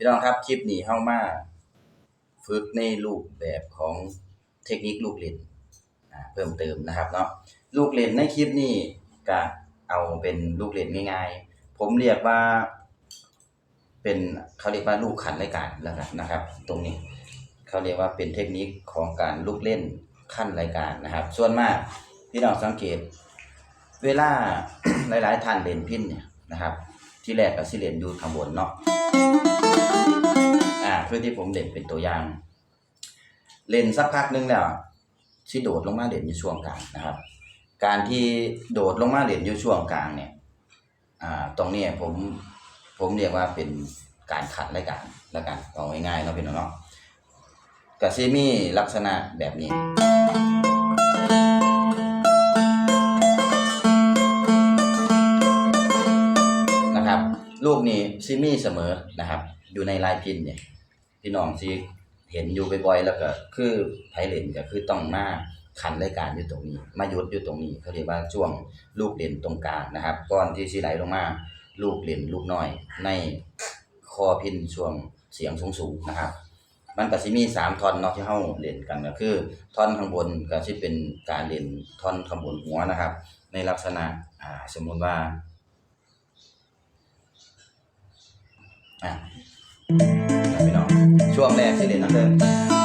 พี่น้องครับคลิปนี้เข้ามาฝึกในรูปแบบของเทคนิคลูกเล่นเพิ่มเติมนะครับเนาะลูกเล่นในคลิปนี้ก็เอาเป็นลูกเล่นง่ายๆ ผมเรียกว่า เป็นเขาเรียกว่าลูกขันรายการแล้วกันนะครับ ตรงนี้เขาเรียกว่าเป็นเทคนิคของการลูกเล่นขั้นรายการนะครับ ส่วนมากพี่น้องสังเกต เวลาหลาย ๆท่านเล่นพินเนี่ยนะครับ ที่แรกก็สิเล่นอยู่ข้างบนเนาะ อ่าเพื่อที่ผมเล่นเป็นตัวอย่าง เล่นสักพักหนึงแล้วสิโดดลงมาเล่นอยู่ช่วงกลางนะครับ การที่โดดลงมาเล่นอยู่ช่วงกลางเนี่ยอ่าตรงนี้ผมผมเรียกว่าเป็นการขัดรายการแล้วกันเอาง่ายๆเนาะพี่น้องเนาะก็สิมีลักษณะแบบนี้ นะครับ ลูกนี้ซิมี่เสมอนะครับ อยู่ในลายพินเนี่ย พี่น้องที่เห็นอยู่บ่อยๆแล้วก็คือไพเล่นก็คือต้องมาขันรายการอยู่ตรงนี้ มายุดอยู่ตรงนี้เขาเรียกว่าช่วงลูกเล่นตรงกลางนะครับก่อนที่สิไหลลงมาลูกเล่นลูกน้อย ในคอพินช่วงเสียงสูงๆนะครับ มันก็สิมีสามท่อนเนาะที่เฮาเล่นกันก็คือ ท่อนข้างบนก็สิเป็นการเล่นท่อนข้างบนหัวนะครับ ในลักษณะอ่าสมมุติว่าอะนะพี่น้อง ช่วงแรกสิเลยนนักเดิน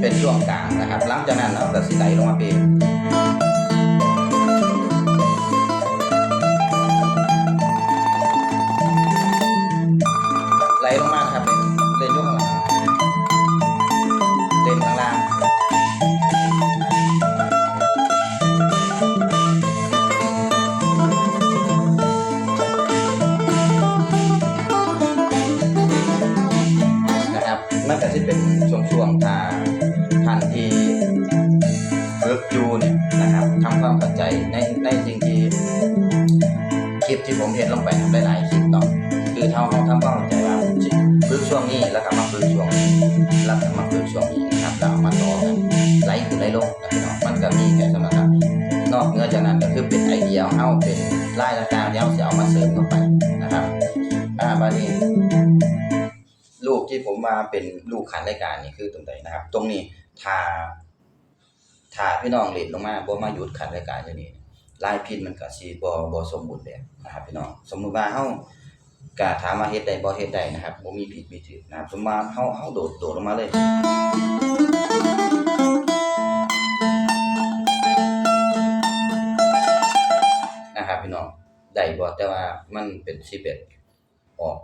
เป็นช่วงกลางนะครับ หลังจากนั้นเราก็สิไหลลงมาเองไหลลงมาครับเล่นยกข้างหลังเล่นข้างล่างนะครับมันก็จะเป็นช่วงๆถ้าท่า ไหลขึ้นไหลลงนะพี่น้องมันก็มีแค่สมครับนอกเหนือจากนั้นก็คือเป็นไอเดียขอาเป็นลายต่างๆที่เขาจะเอามาเสริมเข้าไปนะครับอ่าบานี้ลูกที่ผมมาเป็นลูกขันรายการนี่คือตรงไหนนะครับ ตรงนี้ถ้าถ้าพี่น้องเล่นลงมาบ่มาหยุดขันรายการอยู่นี่ลายพินมันก็สิบ่บ่สมบูรณ์แบบนะครับพี่น้องสมมุติว่าเฮาก็ถามว่าเฮ็ดได้บ่เฮ็ดได้นะครับบ่มีผิดมีถูกนะครับสมมุติว่าเฮาเฮาโดดโดดลงมาเลย พี่น้องได้บ่แต่ว่ามันเป็นสิเป็ดออก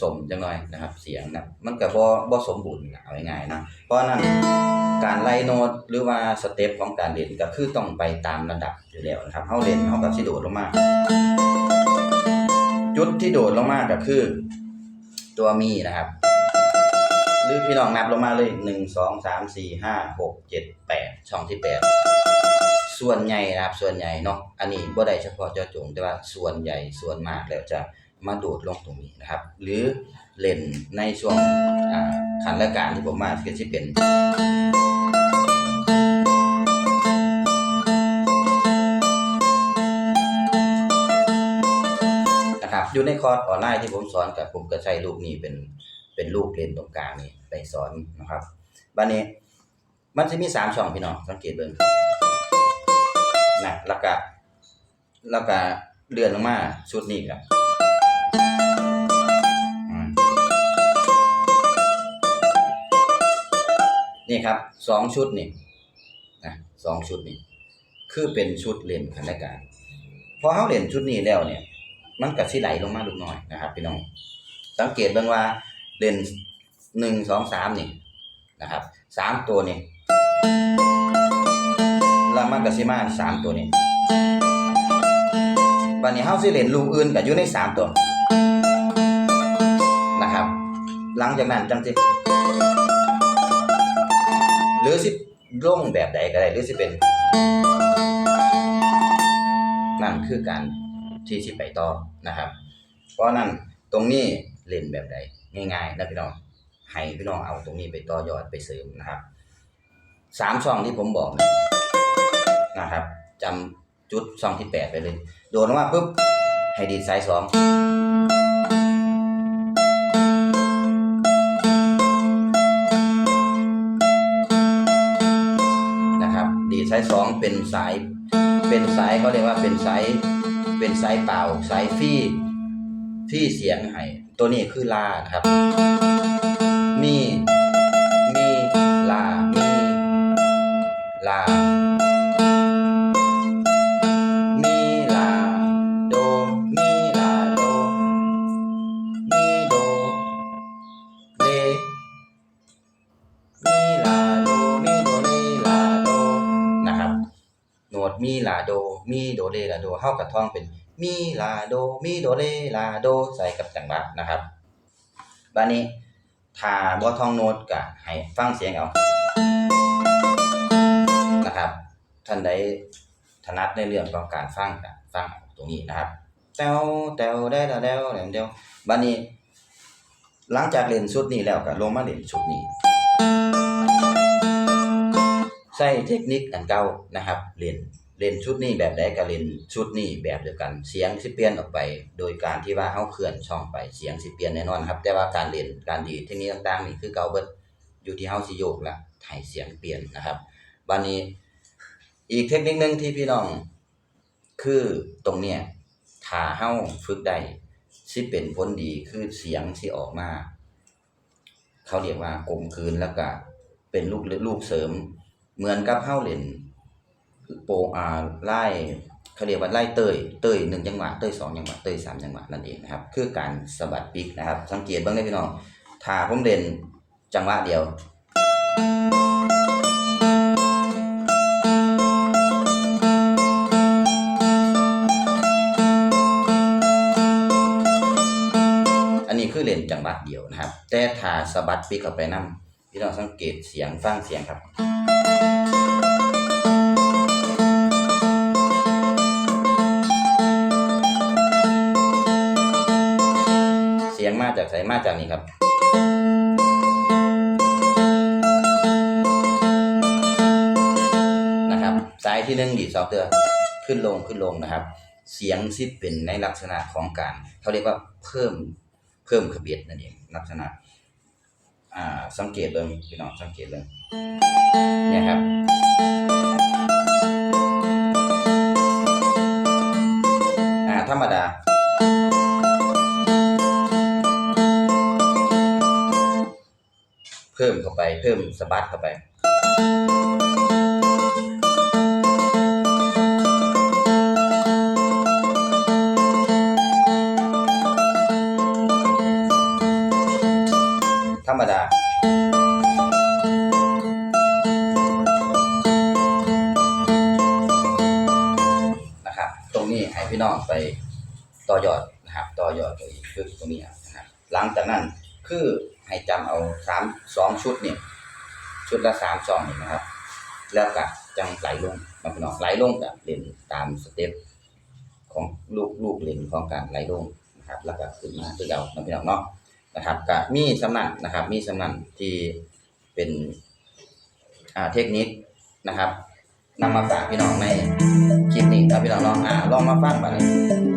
สมๆจังหน่อยนะครับ เสียงนะมันก็บ่บ่สมบูรณ์เอาง่ายๆนะเพราะฉะนั้นการไล่โน้ตหรือว่าสเต็ปของการเล่นก็คือต้องไปตามระดับอยู่แล้วนะครับเฮาเล่นเฮาก็สิโดดลงมาจุดที่โดดลงมาก็คือ ตัวมีนะครับหรือพี่น้องนับลงมาเลยหนึ่งสองสามสี่ห้าหกเจ็ดแปดช่องที่แปด ส่วนใหญ่นะครับส่วนใหญ่เนาะอันนี้บ่ได้เฉพาะเจาะจงแต่ว่าส่วนใหญ่ส่วนมากแล้วจะมาโดดลงตรงนี้นะครับ หรือเล่นในช่วงอ่าขันและการที่ผมมาก็จะเป็นนะครับอยู่ในคอร์สออนไลน์ที่ผมสอนกับผมก็ใช้รูปนี้เป็นเป็นรูปเรียนตรงกลางนี่ไปสอนนะครับบัดนี้มันจะมีสามช่องพี่น้องสังเกตเบิ่ง นะแล้วก็แล้วก็เลื่อนลงมาชุดนี้ครับอืมนี่ครับสองชุดนี่นะสองชุดนี่คือเป็นชุดเรียนขันและการพอเขาเรียนชุดนี้แล้วเนี่ย มันก็สิไหลลงมาลูกน้อยนะครับพี่น้องสังเกตบิ่งว่าเลนหนึ่งสองสามนี่นะครับสามตัวนี่ แล้วมันก็สิมาสามตัวนี้บัดนี้เฮาสิเล่นลูกอื่นก็อยู่ในสามตัวนะครับ หลังจากนั้นจังสิหรือสิลงแบบใดก็ได้หรือสิเป็น นั่นคือการที่สิไปต่อนะครับ เพราะนั้นตรงนี้เล่นแบบใดง่ายๆนะพี่น้องให้พี่น้องเอาตรงนี้ไปต่อยอดไปเสริมนะครับสามช่องที่ผมบอกเนี่ย นะครับจำจุดช่องที่แปดไปเลย โดนลงมาปุ๊บให้ดีดสายสองนะครับดีดสายสองเป็นสาย เป็นสายเขาเรียกว่าเป็นสายเป็นสายเปล่าสายฟรีฟรีเสียงให้ตัวนี้คือลานะครับ มีมี มีลาโด มีโดเรลาโดเฮากับท่องเป็นมีลาโด มีโดเรลาโดใส่กับจังหวะนะครับบัดนี้ถ้าบ่ท่องโน้ตก็ให้ฟังเสียงเอานะครับท่านใดถนัดในเรื่องของการฟังก็ฟังตรงนี้นะครับแตวแตวได้แล้วแล้วแล้วเดียวบัดนี้ หลังจากเล่นชุดนี้แล้วก็ลงมาเล่นชุดนี้ใช้เทคนิคอันเก่านะครับเล่น เล่นชุดนี้แบบใดก็เล่นชุดนี้แบบเดียวกัน เสียงสิเปลี่ยนออกไป โดยการที่ว่าเฮาเคลื่อนช่องไปเสียงสิเปลี่ยนแน่นอนครับ แต่ว่าการเล่นการดีเทคนิคต่างๆนี่คือเก่าเบิดอยู่ที่เฮาสิโยกละให้เสียงเปลี่ยนนะครับบัดนี้อีกเทคนิคหนึงที่พี่น้อง คือตรงเนี้ยถ้าเฮาฝึกได้สิเป็นผลดีคือเสียงสิออกมา เขาเรียกว่ากลมคืนแล้วก็เป็นลูกลูกเสริม เหมือนกับเฮาเล่น โปรอ่าไล่เขาเรียกว่าไล่เตยเตยหนึ่งจังหวะเตยสองจังหวะเตยสามจังหวะนั่นเองนะครับ คือการสะบัดปีกนะครับ สังเกตบ้างได้พี่น้องถ้าผมเล่นจังหวะเดียวอันนี้คือเล่นจังหวะเดียวนะครับ แต่ถ้าสะบัดปีกเข้าไปนํพี่น้องสังเกตเสียงฟังเสียงครับ จากไสมาจากนี้ครับนะครับสายที่หนึ่งดีดสองเตือขึ้นลงขึ้นลงนะครับ เสียงที่เป็นในลักษณะของการเขาเรียกว่าเพิ่มเพิ่มขบเบียดนั่นเองลักษณะอ่าสังเกตเลยพี่น้องสังเกตเลยเนี่ยครับอ่าธรรมดา เพิ่มเข้าไป เพิ่มสบัดเข้าไปธรรมดา นะครับ ตรงนี้ให้พี่น้องไปต่อยอดนะครับ ต่อยอดไปอีกคือตรงนี้นะครับ หลังจากนั้น คือให้จำเอาสามสองชุดเนี่ยชุดละสามซองนี่นะครับ แล้วก็จังไหลลงนะพี่น้องไหลลงกับเล่นตามสเต็ปของลูกลูกเล่นของการไหลลงนะครับ แล้วก็ขึ้นมาคือเอานะพี่น้องเนาะนะครับก็มีสำนักนะครับ มีสำนักที่เป็นอ่าเทคนิคนะครับนำมาฝากพี่น้องในคลิปนี้ครับพี่น้องลองอ่าลองมาฟังบัด